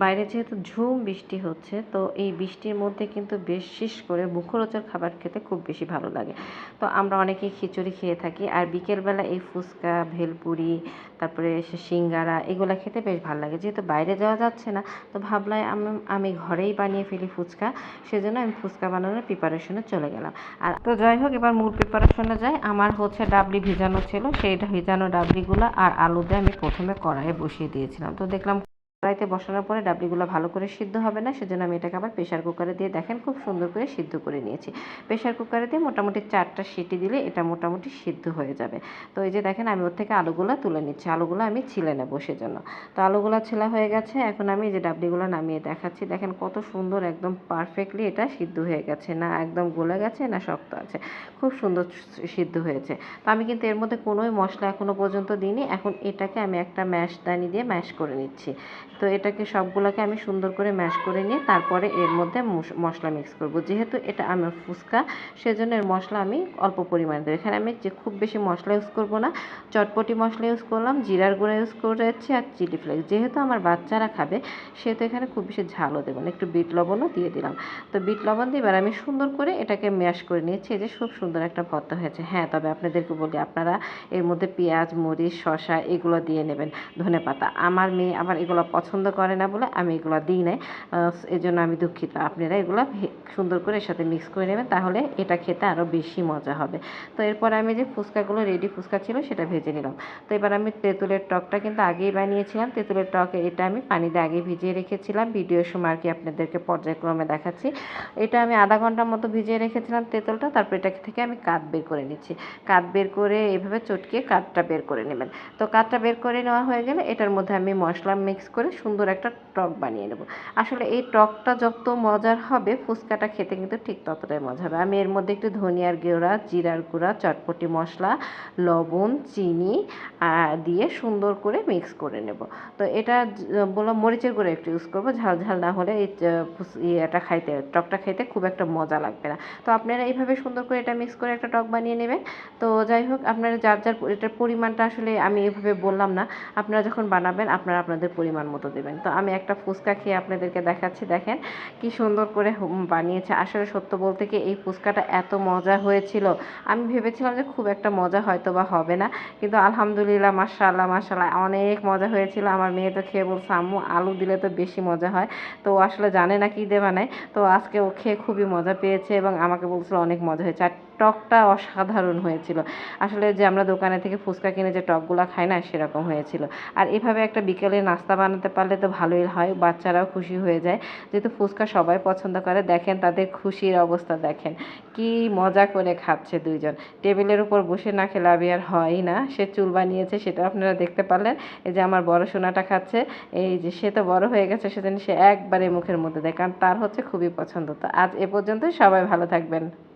বাইরে যেহেতু ঝুম বৃষ্টি হচ্ছে, তো এই বৃষ্টির মধ্যে কিন্তু বিশেষ করে মুখরোচক খাবার খেতে খুব বেশি ভালো লাগে। তো আমরা অনেকেই খিচুড়ি খেয়ে থাকি, আর বিকেলবেলা এই ফুচকা, ভেলপুরি, তারপরে সে সিঙ্গারা এগুলো খেতে বেশ ভালো লাগে। যেহেতু বাইরে যাওয়া যাচ্ছে না, তো ভাবলাম আমি আমি ঘরেই বানিয়ে ফেলি ফুচকা, সেজন্য আমি ফুচকা বানানোর প্রিপারেশনে চলে গেলাম। আর তো যাই হোক, এবার মূল প্রিপারেশনে যাই। আমার হচ্ছে ডাবলি ভিজানো ছিল সেই ভিজানো ডাবলিগুলো আর আলু দিয়ে আমি প্রথমে কড়াইয়ে বসিয়ে দিয়েছিলাম। তো দেখলাম কড়াইতে বসানোর পরে ডাবলিগুলো ভালো করে সিদ্ধ হবে না, সেজন্য আমি এটাকে আবার প্রেশার কুকারে দিয়ে দেখেন খুব সুন্দর করে সিদ্ধ করে নিয়েছি। প্রেশার কুকারে দিয়ে মোটামুটি চারটা সিটি দিলে এটা মোটামুটি সিদ্ধ হয়ে যাবে। তো এই যে দেখেন আমি ওর থেকে আলুগুলো তুলে নিচ্ছি, আলুগুলো আমি ছিলে নেব সেজন্য। তো আলুগুলো ছেলা হয়ে গেছে, এখন আমি যে ডাবলিগুলো নামিয়ে দেখাচ্ছি, দেখেন কত সুন্দর একদম পারফেক্টলি এটা সিদ্ধ হয়ে গেছে, না একদম গলে গেছে, না শক্ত আছে, খুব সুন্দর সিদ্ধ হয়েছে। তো আমি কিন্তু এর মধ্যে কোনোই মশলা এখনও পর্যন্ত দিইনি, এখন এটাকে আমি একটা ম্যাশ দানি দিয়ে ম্যাশ করে নিচ্ছি। তো এটাকে সবগুলোকে আমি সুন্দর করে ম্যাশ করে নিয়ে তারপরে এর মধ্যে মশলা মিক্স করব। যেহেতু এটা আমার ফুচকা, সেজন্য এর মশলা আমি অল্প পরিমাণে দেবো। এখানে আমি যে খুব বেশি মশলা ইউজ করব না, চটপটি মশলা ইউজ করলাম, জিরার গুঁড়া ইউজ করেছি আর চিলি ফ্লেক্স যেহেতু আমার বাচ্চারা খাবে, সেহেতু এখানে খুব বেশি ঝালও দেবো না, একটু বিট লবণও দিয়ে দিলাম। তো বিট লবণ দিয়ে এবার আমি সুন্দর করে এটাকে ম্যাশ করে নিয়েছি যে খুব সুন্দর একটা ভর্তা হয়েছে। হ্যাঁ তবে আপনাদেরকে বলি, আপনারা এর মধ্যে পেঁয়াজ, মরিচ, শসা এগুলো দিয়ে নেবেন ধনে পাতা আমার মেয়ে আবার এগুলো পছন্দ করে না বলে আমি এগুলো দিই নাই। এই জন্য আমি দুঃখিত। আপনারা এগুলো সুন্দর করে এর সাথে মিক্স করে নেবেন, তাহলে এটা খেতে আরও বেশি মজা হবে। তো এরপর আমি যে ফুচকাগুলো রেডি ফুচকা ছিল সেটা ভেজে নিলাম। তো এবার আমি তেঁতুলের টকটা কিন্তু আগেই বানিয়েছিলাম। তেঁতুলের টকে এটা আমি পানিতে আগে ভিজিয়ে রেখেছিলাম। ভিডিওর সময় আর কি আপনাদেরকে পর্যায়ক্রমে দেখাচ্ছি। এটা আমি আধা ঘণ্টার মতো ভিজিয়ে রেখেছিলাম তেঁতুলটা। তারপর এটা থেকে আমি কাঠ বের করে নিচ্ছি। কাঠ বের করে এভাবে চটকে কাঠটা বের করে নেবেন। তো কাঠটা বের করে নেওয়া হয়ে গেলে এটার মধ্যে আমি মশলা মিক্স করে সুন্দর একটা টক বানিয়ে নেব। আসলে এই টকটা যত মজার হবে, ফুচকাটা খেতে কিন্তু ঠিক ততটাই মজা হবে। আমি এর মধ্যে একটু ধনিয়ার গুঁড়া, জিরার গুঁড়া, চটপটি মশলা, লবণ, চিনি দিয়ে সুন্দর করে মিক্স করে নেব। তো এটা বললাম মরিচের গুঁড়ো একটু ইউজ করব। ঝাল ঝাল না হলে এই ইয়েটা খাইতে, টকটা খাইতে খুব একটা মজা লাগবে না। তো আপনারা এইভাবে সুন্দর করে এটা মিক্স করে একটা টক বানিয়ে নেবেন। তো যাই হোক, আপনারা যার যার এটার পরিমাণটা আসলে আমি এভাবে বললাম না। আপনারা যখন বানাবেন, আপনারা আপনাদের পরিমাণ মতো দেবেন। তো আমি একটা ফুচকা খেয়ে আপনাদেরকে দেখাচ্ছি, দেখেন কি সুন্দর করে বানিয়েছে। আসলে সত্য বলতে কি এই ফুচকাটা এত মজা হয়েছিল। আমি ভেবেছিলাম যে খুব একটা মজা হয়তো বা হবে না। কিন্তু আলহামদুলিল্লাহ, মাশাআল্লাহ মাশাআল্লাহ, অনেক মজা হয়েছিল। আমার মেয়ে তো খেয়ে বলছে, আম্মু, আলু দিলে তো বেশি মজা হয়। তো আসলে জানে না কী দেবা নাই। তো আজকে ও খেয়ে খুবই মজা পেয়েছে এবং আমাকে বলছিল অনেক মজা হয়েছে। আর টকটা অসাধারণ হয়েছিল। আসলে যে আমরা দোকানে থেকে ফুচকা কিনে যে টকগুলো খাই না, সেরকম হয়েছিল। আর এভাবে একটা বিকেলে নাস্তা বানাতে পারলে তো ভালোই হয়, বাচ্চারাও খুশি হয়ে যায়। যেহেতু ফুচকা সবাই পছন্দ করে, দেখেন তাদের খুশির অবস্থা দেখেন। কি মজা করে খাচ্ছে দুইজন। টেবিলের উপর বসে না খেলে আবি আর হয়ই না। সে চুল বানিয়েছে, সেটা আপনারা দেখতে পারলেন। এই যে আমার বড় সোনাটা খাচ্ছে, এই যে সে তো বড় হয়ে গেছে, সেজন্য সে একবারে মুখের মধ্যে দেয়, কারণ তার হচ্ছে খুবই পছন্দ। তো আজ এ পর্যন্তই, সবাই ভালো থাকবেন।